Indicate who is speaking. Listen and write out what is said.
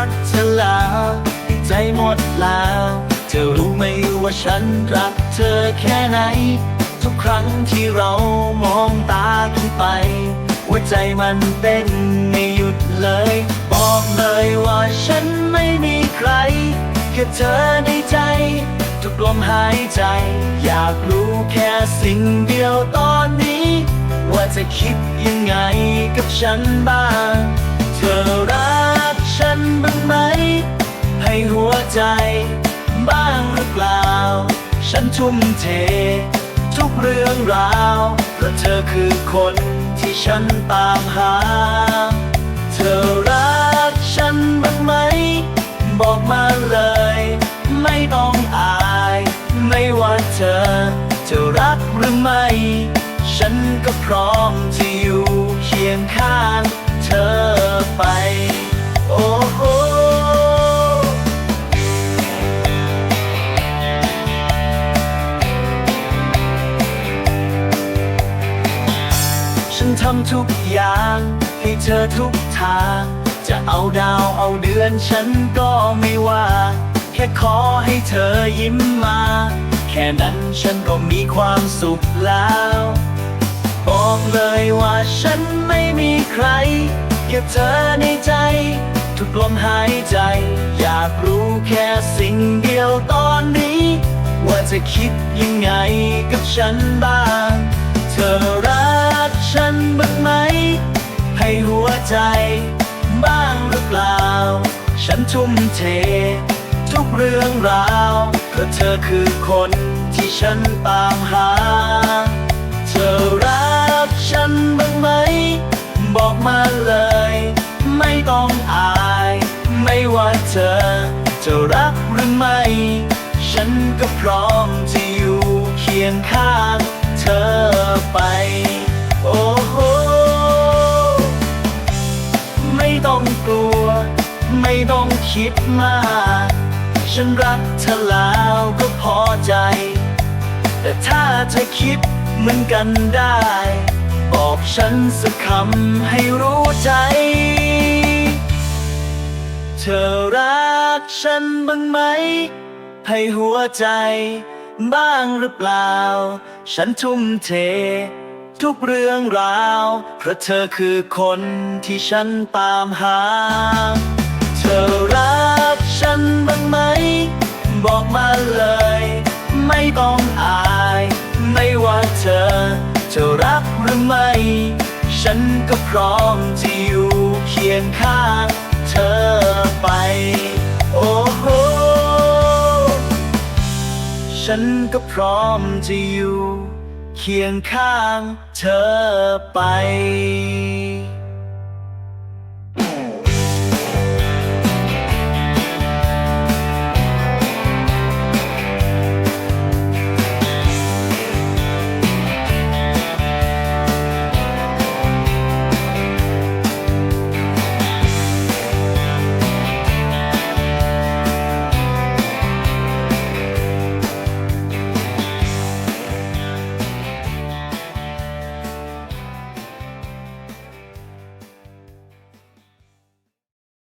Speaker 1: ักเธอแล้ว ใจหมดแล้วเธอรู้ไหมว่าฉันรักเธอแค่ไหน ทุกครั้งที่เรามองตากันไปหัวใจมันเต้นไม่หยุดเลย บอกเลยว่าฉันไม่มีใครแค่เธอในใจ ทุกลมหายใจ อยากรู้แค่สิ่งเดียวตอนนี้ ว่าจะคิดยังไงกับฉันบ้าง เธอรัก ใจบ้างหรือเปล่า ฉันทุ่มเท ทุกเรื่องราวเพราะเธอคือคนที่ฉันตามหา เธอรักฉันบ้างไหม บอกมาเลย ไม่ต้องอาย ไม่ว่าเธอจะรักหรือไม่ ฉันก็พร้อมที่อยู่เคียงข้างเธอไป โอ้โหำทุกอย่าง ให้เธอทุกทาง จะเอาดาวเอาเดือนฉันก็ไม่ว่า แค่ขอให้เธอยิ้มมา แค่นั้นฉันก็มีความสุขแล้ว บอกเลยว่าฉันไม่มีใครเก็บเธอในใจ ทุกลมหายใจ อยากรู้แค่สิ่งเดียวตอนนี้ ว่าจะคิดยังไงกับฉันบ้าง ใจ บ้างหรือเปล่า ฉันทุ่มเท ทุกเรื่องราวเพราะเธอคือคนที่ฉันตามหา เธอรักฉันบ้างไหม บอกมาเลย ไม่ต้องอาย ไม่ว่าเธอจะรักหรือไม่ ฉันก็พร้อมที่อยู่เคียงข้างเธอไป โอ้โห คิดมาก ฉันรักเธอแล้วก็พอใจ แต่ถ้าเธอคิดเหมือนกันได้ บอกฉันสักคำให้รู้ใจ เธอรักฉันบ้างไหม ให้หัวใจ บ้างหรือเปล่า ฉันทุ่มเททุกเรื่องราว เพราะเธอคือคนที่ฉันตามหา เธอ จะรักหรือไม่ ฉันก็พร้อมที่อยู่เคียงข้างเธอไป โอ้โห ฉันก็พร้อมจะอยู่เคียงข้างเธอไป